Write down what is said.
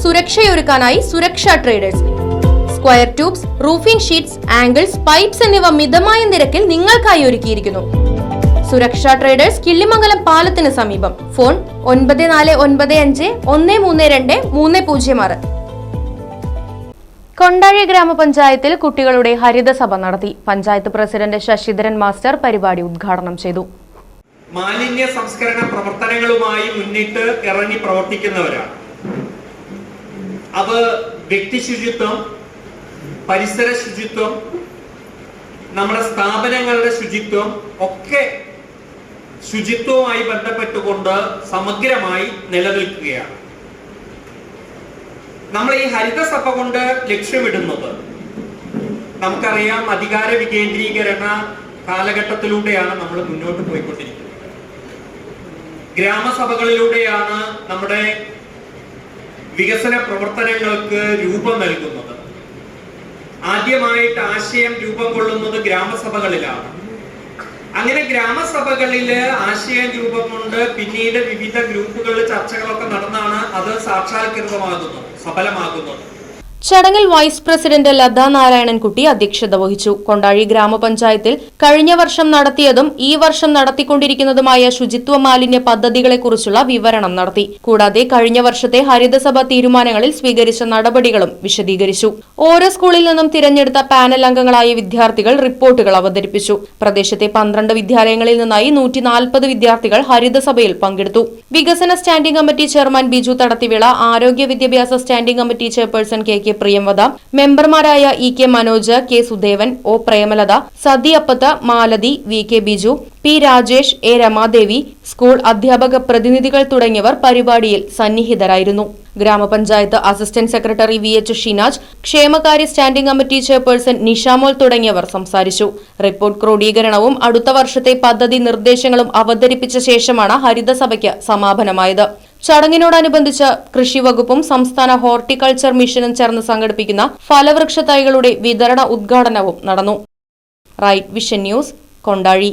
സുരക്ഷയൊരുക്കാനായി Suraksha traders square tubes roofing sheets angles pipes എന്നിവ മിതമായ നിരക്കിൽ നിങ്ങൾക്കായി ഒരുക്കിയിരിക്കുന്നു. സുരക്ഷാ ട്രേഡേഴ്സ് കിള്ളിമംഗലം പാലത്തിന് സമീപം. ഫോൺ ഒൻപത് നാല് ഒൻപത് അഞ്ച് ഒന്ന് മൂന്ന് രണ്ട് മൂന്ന് പൂജ്യം ആറ്. കൊണ്ടാഴി ഗ്രാമപഞ്ചായത്തിൽ കുട്ടികളുടെ ഹരിതസഭ നടത്തി. പഞ്ചായത്ത് പ്രസിഡന്റ് ശശിധരൻ മാസ്റ്റർ പരിപാടി ഉദ്ഘാടനം ചെയ്തു. മാലിന്യ സംസ്കരണ പ്രവർത്തനങ്ങളുമായി മുന്നിട്ട് ഇറങ്ങി പ്രവർത്തിക്കുന്നവരാണ്. അത് വ്യക്തി ശുചിത്വം പരിസര ശുചിത്വം നമ്മുടെ സ്ഥാപനങ്ങളുടെ ശുചിത്വം ഒക്കെ ശുചിത്വവുമായി ബന്ധപ്പെട്ടുകൊണ്ട് സമഗ്രമായി നിലനിൽക്കുകയാണ്. നമ്മൾ ഈ ഹരിതസഭ കൊണ്ട് ലക്ഷ്യമിടുന്നത് നമുക്കറിയാം അധികാര വികേന്ദ്രീകരണ കാലഘട്ടത്തിലൂടെയാണ് നമ്മൾ മുന്നോട്ട് പോയിക്കൊണ്ടിരിക്കുന്നത്. ഗ്രാമസഭകളിലൂടെയാണ് നമ്മുടെ വികസന പ്രവർത്തനങ്ങൾക്ക് രൂപം നൽകുന്നത്. ആദ്യമായിട്ട് ആശയം രൂപം കൊള്ളുന്നത് ഗ്രാമസഭകളിലാണ്. അങ്ങനെ ഗ്രാമസഭകളിൽ ആശയം രൂപം കൊണ്ട് പിന്നീട് വിവിധ ഗ്രൂപ്പുകളിൽ ചർച്ചകളൊക്കെ നടന്നാണ് അത് സാക്ഷാത്കൃതമാകുന്നത് സഫലമാകുന്നത്. ചടങ്ങിൽ വൈസ് പ്രസിഡന്റ് ലതാ നാരായണൻകുട്ടി അധ്യക്ഷത വഹിച്ചു. കൊണ്ടാഴി ഗ്രാമപഞ്ചായത്തിൽ കഴിഞ്ഞ വർഷം നടത്തിയതും ഈ വർഷം നടത്തിക്കൊണ്ടിരിക്കുന്നതുമായ ശുചിത്വ മാലിന്യ പദ്ധതികളെക്കുറിച്ചുള്ള വിവരണം നടത്തി. കൂടാതെ കഴിഞ്ഞ വർഷത്തെ ഹരിതസഭ തീരുമാനങ്ങളിൽ സ്വീകരിച്ച നടപടികളും വിശദീകരിച്ചു. ഓരോ സ്കൂളിൽ നിന്നും തിരഞ്ഞെടുത്ത പാനൽ അംഗങ്ങളായ വിദ്യാർത്ഥികൾ റിപ്പോർട്ടുകൾ അവതരിപ്പിച്ചു. പ്രദേശത്തെ പന്ത്രണ്ട് വിദ്യാലയങ്ങളിൽ നിന്നായി നൂറ്റി നാൽപ്പത് വിദ്യാർത്ഥികൾ ഹരിതസഭയിൽ പങ്കെടുത്തു. വികസന standing committee chairman Biju Thadathivila ആരോഗ്യ വിദ്യാഭ്യാസ standing committee chairperson K K Priyamvada മെമ്പർമാരായ E K Manoj K Sudevan O Premalatha Sathi Appath Malathi V K Biju P Rajesh A Ramadevi school അധ്യാപക പ്രതിനിധികൾ തുടങ്ങിയവർ പരിപാടിയിൽ സന്നിഹിതരായിരുന്നു. Grama panchayat assistant secretary V H Shinaj ക്ഷേമകാര്യ standing committee chairperson Nishamol തുടങ്ങിയവർ സംസാരിച്ചു. Report ക്രോഡീകരണവും അടുത്ത വർഷത്തെ പദ്ധതി നിർദ്ദേശങ്ങളും അവതരിപ്പിച്ച ശേഷമാണ് ഹരിതസഭയ്ക്ക് സമാപനമായത്. ചടങ്ങിനോടനുബന്ധിച്ച് കൃഷി വകുപ്പും സംസ്ഥാന ഹോർട്ടിക്കൾച്ചർ മിഷനും ചേർന്ന് സംഘടിപ്പിക്കുന്ന ഫലവൃക്ഷ തൈകളുടെ വിതരണ ഉദ്ഘാടനവും നടന്നു. Right vision news Kondazhi.